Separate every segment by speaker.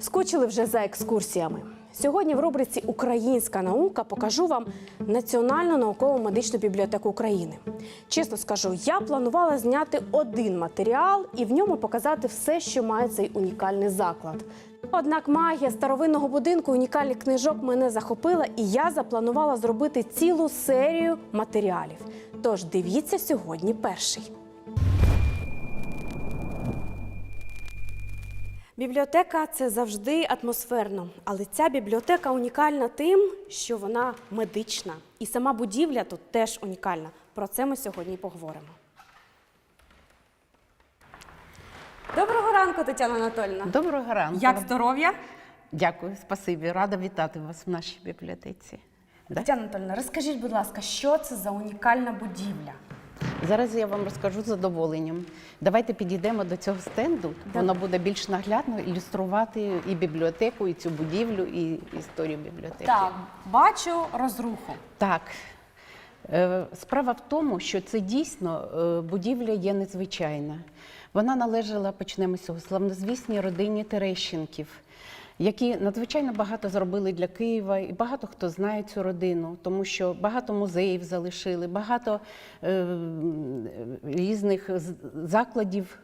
Speaker 1: Скучили вже за екскурсіями. Сьогодні в рубриці Українська наука покажу вам Національну науково-медичну бібліотеку України. Чесно скажу, я планувала зняти один матеріал і в ньому показати все, що має цей унікальний заклад. Однак магія старовинного будинку унікальних книжок мене захопила, і я запланувала зробити цілу серію матеріалів. Тож дивіться сьогодні перший. Бібліотека це завжди атмосферно, але ця бібліотека унікальна тим, що вона медична. І сама будівля тут теж унікальна. Про це ми сьогодні поговоримо. Доброго ранку, Тетяна Анатольовна.
Speaker 2: Доброго ранку.
Speaker 1: Як здоров'я?
Speaker 2: Дякую, спасибі. Рада вітати вас в нашій бібліотеці.
Speaker 1: Тетяна Анатольовна, розкажіть, будь ласка, що це за унікальна будівля?
Speaker 2: Зараз я вам розкажу з задоволенням. Давайте підійдемо до цього стенду. Воно буде більш наглядно ілюструвати і бібліотеку, і цю будівлю, і історію бібліотеки.
Speaker 1: Так, бачу розруху.
Speaker 2: Так. Е, Справа в тому, що це дійсно е, будівля є незвичайна. Вона належала, почнемо з цього, славнозвісній родині Терещенків, які надзвичайно багато зробили для Києва, і багато хто знає цю родину, тому що багато музеїв залишили, багато е, різних закладів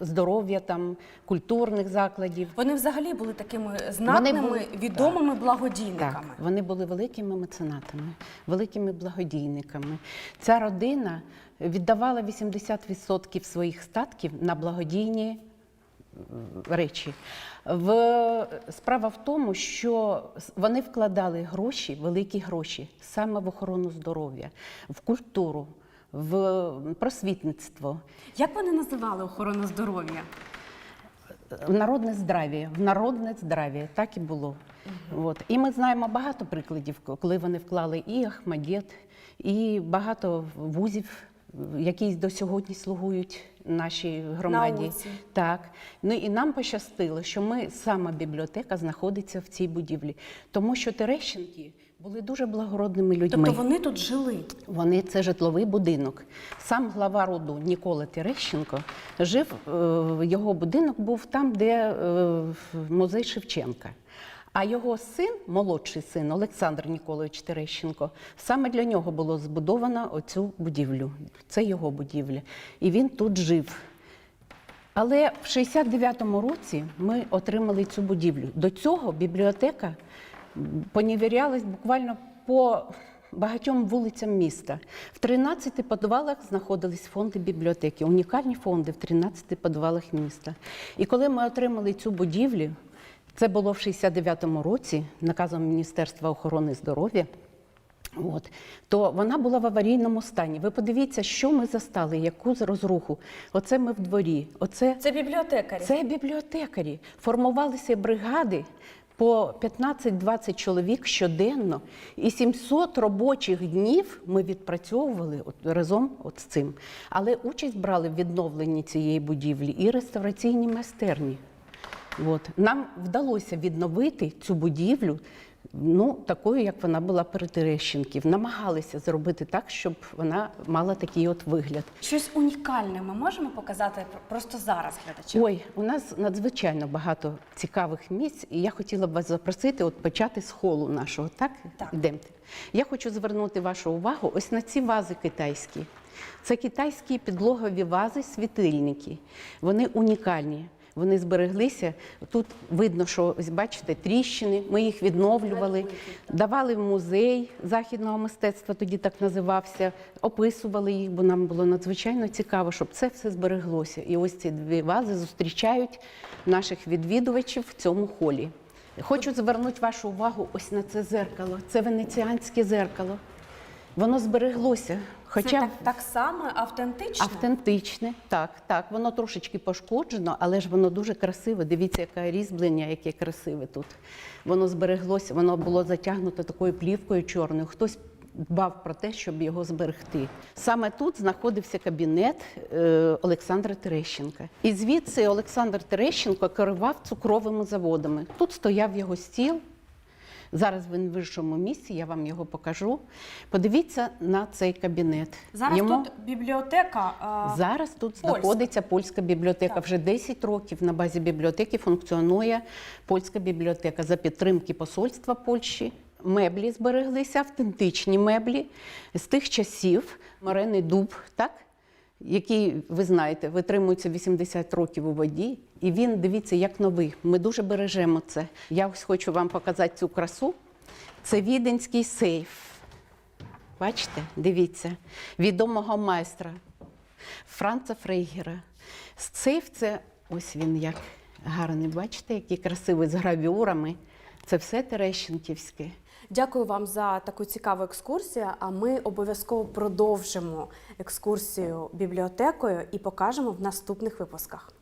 Speaker 2: здоров'я, там, культурних закладів.
Speaker 1: Вони взагалі були такими знатними,
Speaker 2: були-
Speaker 1: відомими
Speaker 2: Так,
Speaker 1: благодійниками.
Speaker 2: вони були великими меценатами, великими благодійниками. Ця родина віддавала 80% своїх статків на благодійні речі. В... Справа в тому, що вони вкладали гроші, великі гроші, саме в охорону здоров'я, в культуру, в просвітництво.
Speaker 1: Як вони називали охорону здоров'я?
Speaker 2: В народне здрав'я, в народне здрав'я, так і було. От. І ми знаємо багато прикладів, коли вони вклали і Ахмадєт, і багато вузів, які до сьогодні слугують нашій громаді.
Speaker 1: Науці.
Speaker 2: Так. Ну і нам пощастило, що ми сама бібліотека знаходиться в цій будівлі, тому що Терещенки були дуже благородними людьми.
Speaker 1: Тобто вони тут жили.
Speaker 2: Вони це житловий будинок. Сам глава роду Нікола Терещенко жив. е, Його будинок був там, де е, музей Шевченка. А його син, молодший син Олександр Ніколович Терещенко, саме для нього було збудовано оцю будівлю. Це його будівля. І він тут жив. Але в 69-му році ми отримали цю будівлю. До цього бібліотека поневірялась буквально по багатьом вулицям міста. В 13 підвалах знаходились фонди бібліотеки, унікальні фонди в 13 підвалах міста. І коли ми отримали цю будівлю, це було в 69-му році наказом Міністерства охорони здоров'я. От то вона була в аварійному стані. Ви подивіться, що ми застали, яку з розруху. Оце ми в дворі. Оце
Speaker 1: Це бібліотекарі.
Speaker 2: це бібліотекарі. Формувалися бригади по 15-20 чоловік щоденно, і 700 робочих днів ми відпрацьовували от, разом от з цим. Але участь брали в відновленні цієї будівлі і реставраційні майстерні. От. Нам вдалося відновити цю будівлю. Ну, такою, як вона була при Терещенків. Намагалися зробити так, щоб вона мала такий от вигляд.
Speaker 1: Щось унікальне ми можемо показати просто зараз глядачам.
Speaker 2: Ой, у нас надзвичайно багато цікавих місць, і я хотіла б вас запросити от почати з холу нашого. Так?
Speaker 1: Так.
Speaker 2: Йдемте. Я хочу звернути вашу увагу ось на ці вази китайські. Це китайські підлогові вази, світильники. Вони унікальні. Вони збереглися. Тут видно, що ось бачите, тріщини. Ми їх відновлювали, давали в музей західного мистецтва, тоді так називався, описували їх, бо нам було надзвичайно цікаво, щоб це все збереглося. І ось ці дві вази зустрічають наших відвідувачів в цьому холі. Хочу звернути вашу увагу ось на це зеркало. Це венеціанське зеркало. Воно збереглося. Хоча
Speaker 1: Це так, так само автентично.
Speaker 2: Автентичне, так, так. Воно трошечки пошкоджено, але ж воно дуже красиве. Дивіться, яке різьблення, яке красиве тут. Воно збереглося, воно було затягнуто такою плівкою чорною. Хтось дбав про те, щоб його зберегти. Саме тут знаходився кабінет е, Олександра Терещенка. І звідси Олександр Терещенко керував цукровими заводами. Тут стояв його стіл. Зараз він в іншому місці, я вам його покажу. Подивіться на цей кабінет. Йому-
Speaker 1: бібліотека.
Speaker 2: Зараз тут
Speaker 1: Польська.
Speaker 2: знаходиться польська бібліотека.
Speaker 1: Так.
Speaker 2: Вже 10 років на базі бібліотеки функціонує польська бібліотека за підтримки посольства Польщі. Меблі збереглися, автентичні меблі з тих часів. Морений дуб, так? Який, ви знаєте, витримується 80 років у воді. І він, дивіться, як новий. Ми дуже бережемо це. Я ось хочу вам показати цю красу. Це віденський сейф. Бачите, дивіться, відомого майстра Франца Фрейгера. Сейф це ось він як гарний, бачите, який красивий з гравюрами. Це все Терещенківське.
Speaker 1: Дякую вам за таку цікаву екскурсію. А ми обов'язково продовжимо екскурсію бібліотекою і покажемо в наступних випусках.